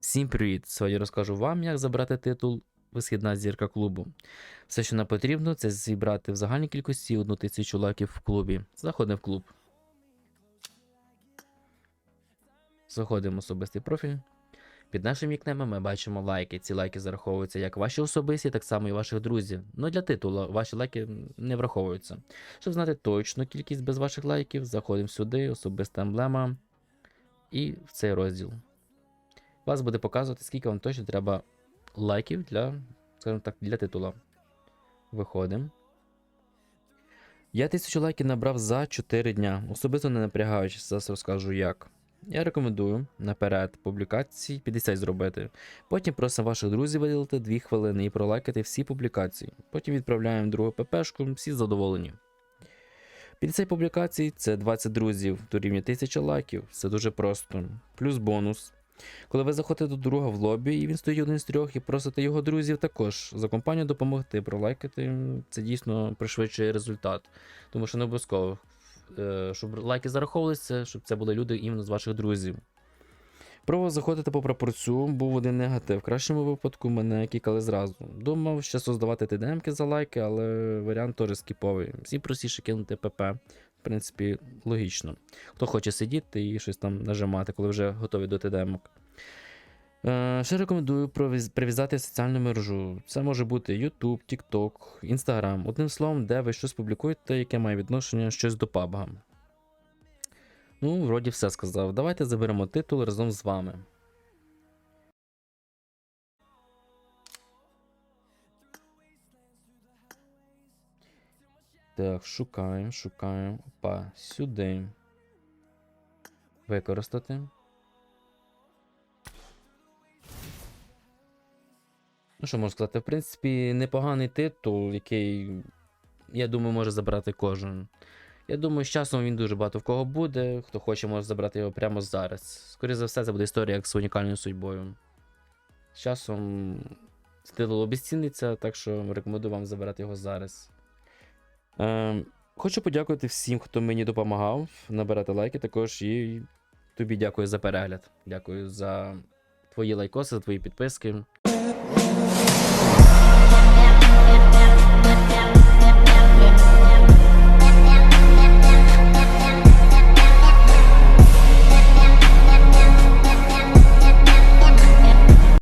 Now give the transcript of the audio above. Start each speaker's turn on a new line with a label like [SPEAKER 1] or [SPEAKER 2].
[SPEAKER 1] Всім привіт! Сьогодні розкажу вам, як забрати титул Висхідна зірка клубу. Все, що нам потрібно, це зібрати в загальній кількості одну тисячу лайків в клубі. Заходимо в клуб. Заходимо в особистий профіль. Під нашим нікнемом ми бачимо лайки. Ці лайки зараховуються як ваші особисті, так само і ваших друзів. Ну для титулу ваші лайки не враховуються. Щоб знати точну кількість без ваших лайків, заходимо сюди, особиста емблема і в цей розділ. Вас буде показувати, скільки вам точно треба лайків для, скажімо так, для титула. Виходимо. Я тисячу лайків набрав за 4 дня. Особисто не напрягаючись, зараз розкажу як. Я рекомендую наперед публікацій 50 зробити. Потім просимо ваших друзів виділити 2 хвилини і пролайкати всі публікації. Потім відправляємо другу ППшку, всі задоволені. 50 публікацій це 20 друзів до рівня 1000 лайків. Все дуже просто. Плюс бонус. Коли ви заходите до друга в лобі, і він стоїть один з трьох, і просите його друзів також за компанію допомогти, пролайкати, це дійсно пришвидшує результат. Тому що не обов'язково, е, щоб лайки зараховувалися, щоб це були люди іменно з ваших друзів. Пробував заходити по прапорцю, був один негатив. В кращому випадку мене кікали зразу. Думав ще создавати ТДМки за лайки, але варіант теж скіповий. Всі простіше кинути ПП. В принципі, логічно. Хто хоче сидіти і щось там нажимати, коли вже готові до ТДМок. Е, ще рекомендую прив'язати соціальну мережу. Це може бути YouTube, TikTok, Instagram. Одним словом, де ви щось публікуєте, яке має відношення щось до PUBG. Ну, вроді все сказав. Давайте заберемо титул разом з вами. Так, шукаємо, шукаємо. Опа, сюди. Використати. Ну, що можу сказати, в принципі, непоганий титул, який, я думаю, може забрати кожен. Я думаю, з часом він дуже багато в кого буде. Хто хоче, може забрати його прямо зараз. Скоріше за все, це буде історія як з унікальною судьбою. З часом титул обіціниться, так що рекомендую вам забирати його зараз. Ем, хочу подякувати всім, хто мені допомагав набирати лайки. Також і тобі дякую за перегляд. Дякую за твої лайкоси, за твої підписки.